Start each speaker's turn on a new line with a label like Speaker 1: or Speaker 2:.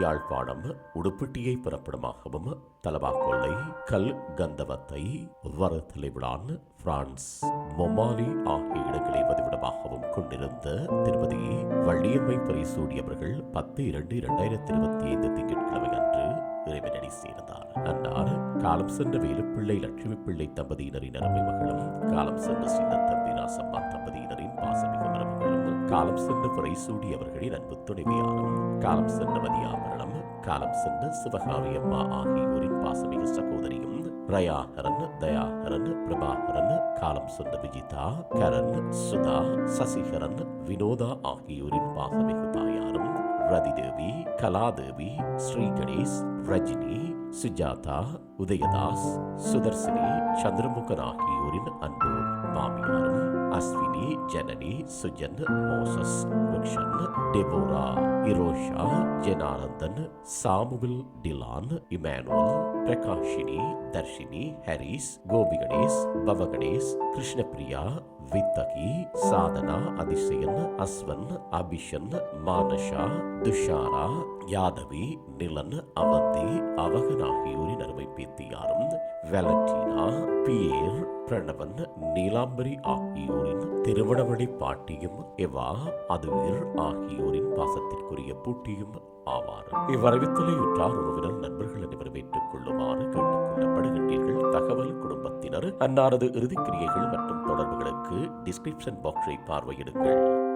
Speaker 1: யாழ்ப்பாணம் உடுப்பிட்டியை பிறப்பிடமாகவும் தலவாக்கொள்ளை கல் கந்தவத்தை வரத்தலைவிடான் பிரான்ஸ் மொமாலி ஆகிய இடங்களை வதிவிடமாகவும் கொண்டிருந்த திருமதி வள்ளியம்மை பரிசூடியவர்கள் பத்து இரண்டு இரண்டாயிரத்தி இருபத்தி ஐந்து திங்கட்கிழமை அன்று இறைவனடி சேர்ந்தார். அன்னார் காலம் சென்ற வேலுப்பிள்ளை லட்சுமி பிள்ளை தம்பதியினரின் அருமை மகளும் காலம் சென்ற சின்ன தம்பி ராசம்மா தம்பதியினரின் பாசமிகு காலம் சென்ற பிறைசூடி அவர்களின் அன்பு துணைவியாரும் காலம் சென்ற மதியாவரணம் காலம் சென்ற சிவகாமி அம்மா ஆகியோரின் பாசமிக சகோதரியும் ரயாகரன் தயாகரன் பிரபாகரன் காலம் சென்ற விஜிதா கரண் சுதா சசிகரன் வினோதா ஆகியோரின் பாசமிகு தாயாரும் ரதிதேவி கலாதேவி ஸ்ரீ கணேஷ் ரஜினி சுஜாதா உதயதாஸ் சுதர்சினி சந்திரமுகன் ஆகியோரின் அன்பு மாமியாரும் Aswi Janani Sujan Moses Rukshan Deborah Irosha Jenananthan Samuel Dilan Emmanuel Prakashini Dharshini Haris Gopi Ganesh Bava Ganesh Krishnapriya வித்தகி Sadhana அதிசயன் Ashwan அபிஷன் Manasa Dushara Yadavi நிலன் Avanti அவகன் ஆகியோரின் அருமை பேத்தியாரும் வேலண்டினா பியேர் பிரணவன் நீலாம்பரி ஆகியோரின் திருவடவழி பாட்டியும் எவா அதுவீர் ஆகியோரின் பாசத்திற்குரிய பூட்டியும் ஆவார். இவ்வரவித்தலை உறவினர் நண்பர்கள் அனைவரும் ஏற்றுக் கொள்ளுமாறு கேட்டுக்கொள்ளப்படுகின்றீர்கள். தகவல் குடும்பத்தினர் அன்னாரது இறுதிக்கிரியைகள் மற்றும் தொடர்புகளுக்கு டிஸ்கிரிப்ஷன் பாக்ஸை பார்வையிடுங்கள்.